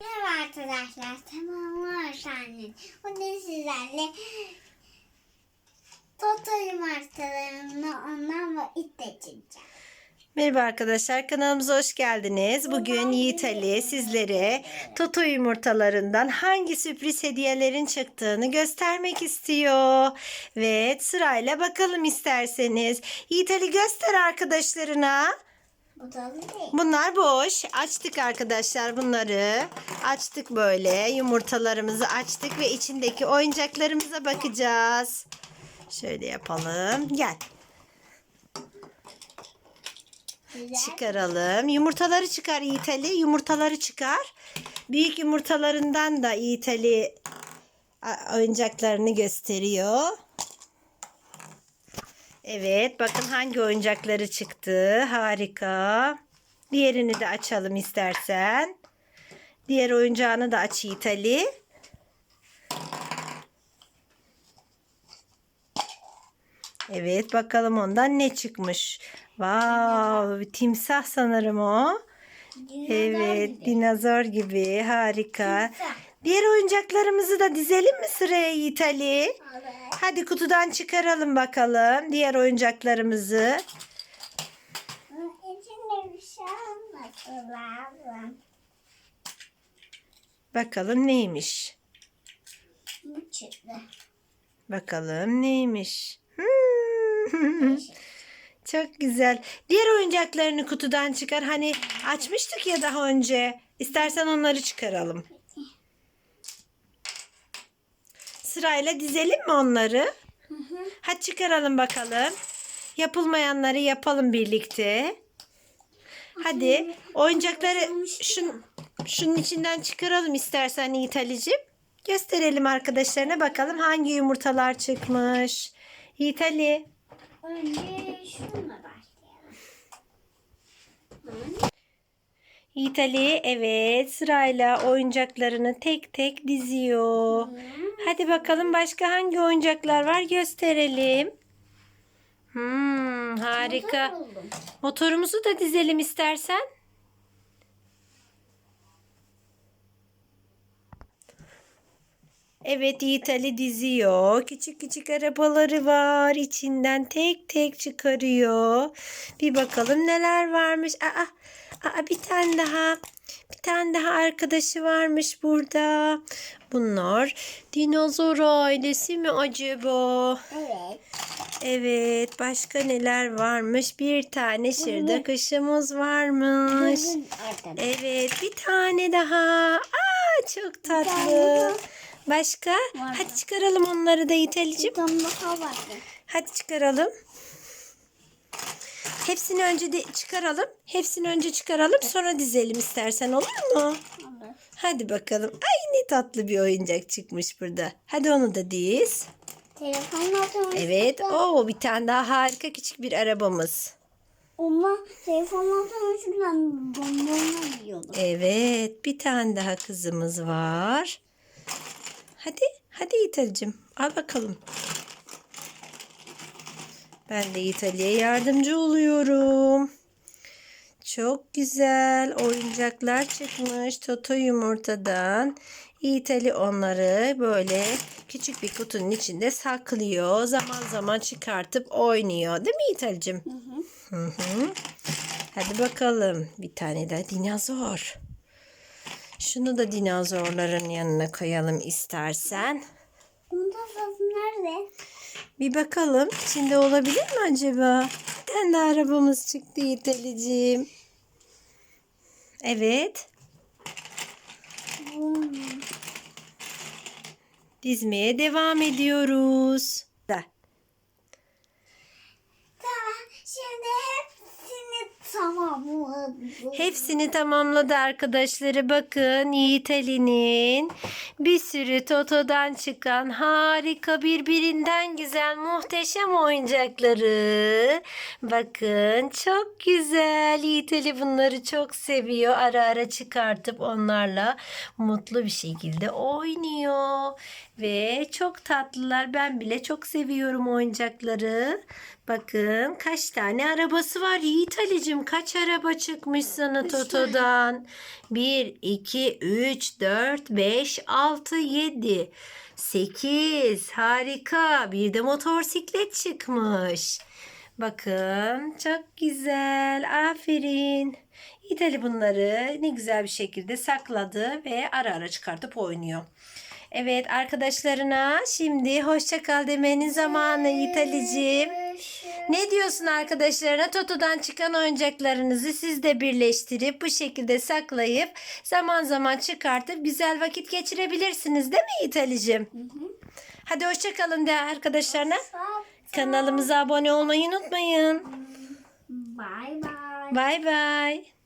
Merhaba arkadaşlar, tamamlar annem. Bugün sizlerle Toto yumurtalarını ondan ve it çekeceğim. Merhaba arkadaşlar kanalımıza hoş geldiniz. Bugün Yiğit Ali sizlere Toto yumurtalarından hangi sürpriz hediyelerin çıktığını göstermek istiyor. Ve sırayla bakalım isterseniz. Yiğit Ali göster arkadaşlarına. Bu da değil. Bunlar boş. Açtık arkadaşlar bunları. Açtık böyle. Yumurtalarımızı açtık ve içindeki oyuncaklarımıza bakacağız. Şöyle yapalım. Gel. Güzel. Çıkaralım. Yumurtaları çıkar Yiğit Ali. Yumurtaları çıkar. Büyük yumurtalarından da Yiğit Ali oyuncaklarını gösteriyor. Evet. Bakın hangi oyuncakları çıktı. Harika. Diğerini de açalım istersen. Diğer oyuncağını da aç Yiğit Ali. Evet bakalım ondan ne çıkmış. Wow, timsah sanırım o. Dinozor Evet, gibi. dinozor gibi. Harika. Timsah. Diğer oyuncaklarımızı da dizelim mi sıraya Yiğit Ali? Evet. Hadi kutudan çıkaralım bakalım diğer oyuncaklarımızı. İçinde bir şey olması lazım. Bakalım neymiş? Bu çıktı. Bakalım neymiş? Hmm. Çok güzel. Diğer oyuncaklarını kutudan çıkar. Hani açmıştık ya daha önce. İstersen onları çıkaralım. Sırayla dizelim mi onları? Hadi çıkaralım bakalım. Yapılmayanları yapalım birlikte. Hadi oyuncakları şun, şunun içinden çıkaralım istersen Yiğit Ali'cim. Gösterelim arkadaşlarına bakalım hangi yumurtalar çıkmış. Yiğit Ali. Önce şununla başlayalım. Yiğit Ali evet sırayla oyuncaklarını tek tek diziyor. Hadi bakalım başka hangi oyuncaklar var gösterelim. Hmm, harika. Motor. Motorumuzu da dizelim istersen. Evet Yiğit Ali diziyor. Küçük küçük arabaları var. İçinden tek tek çıkarıyor. Bir bakalım neler varmış. Aa, aa bir tane daha. Tane daha arkadaşı varmış burada. Bunlar dinozor ailesi mi acaba? Evet. Evet, başka neler varmış? Bir tane şırda kışımız varmış. Evet, bir tane daha. Aa, çok tatlı. Başka? Hadi çıkaralım onları da vardı. Hadi çıkaralım. Hepsini önce de çıkaralım. Hepsini önce çıkaralım sonra dizelim istersen olur mu? Olur. Hadi bakalım. Ay ne tatlı bir oyuncak çıkmış burada. Hadi onu da diz. Telefonla. Evet. Oo bir tane daha harika küçük bir arabamız. Ama telefonla ben dondurma yiyordum. Evet, bir tane daha kızımız var. Hadi, hadi İtal'cim. Al bakalım. Ben de İtalya'ya yardımcı oluyorum. Çok güzel oyuncaklar çıkmış Toto yumurtadan. İtali onları böyle küçük bir kutunun içinde saklıyor. Zaman zaman çıkartıp oynuyor. Değil mi İtal'cim? Hı hı. Hadi bakalım. Bir tane daha dinozor. Şunu da dinozorların yanına koyalım istersen. Nerede? Bir bakalım içinde olabilir mi acaba? Bir tane daha arabamız çıktı Yiğitalicim. Evet. Hmm. Dizmeye devam ediyoruz. Tamam. Şimdi hepsini tamamladım. Hepsini tamamladı arkadaşları. Bakın Yiğit Ali'nin bir sürü Toto'dan çıkan harika birbirinden güzel muhteşem oyuncakları. Bakın çok güzel. Yiğit Ali bunları çok seviyor. Ara ara çıkartıp onlarla mutlu bir şekilde oynuyor. Ve çok tatlılar. Ben bile çok seviyorum oyuncakları. Bakın kaç tane arabası var Yiğit Ali'cim. Kaç araba çıkmış sana Toto'dan? 1, 2, 3, 4, 5, 6, 7, 8. Harika. Bir de motosiklet çıkmış. Bakın çok güzel. Aferin. Yiğit Ali bunları ne güzel bir şekilde sakladı ve ara ara çıkartıp oynuyor. Evet arkadaşlarına şimdi hoşça kal demenin zamanı Yiğit Ali'ciğim. Ne diyorsun arkadaşlarına? Toto'dan çıkan oyuncaklarınızı siz de birleştirip bu şekilde saklayıp zaman zaman çıkartıp güzel vakit geçirebilirsiniz değil mi Yiğit Ali'ciğim? Hadi hoşça kalın de arkadaşlarına. Kanalımıza abone olmayı unutmayın. Bye bye. Bay bay.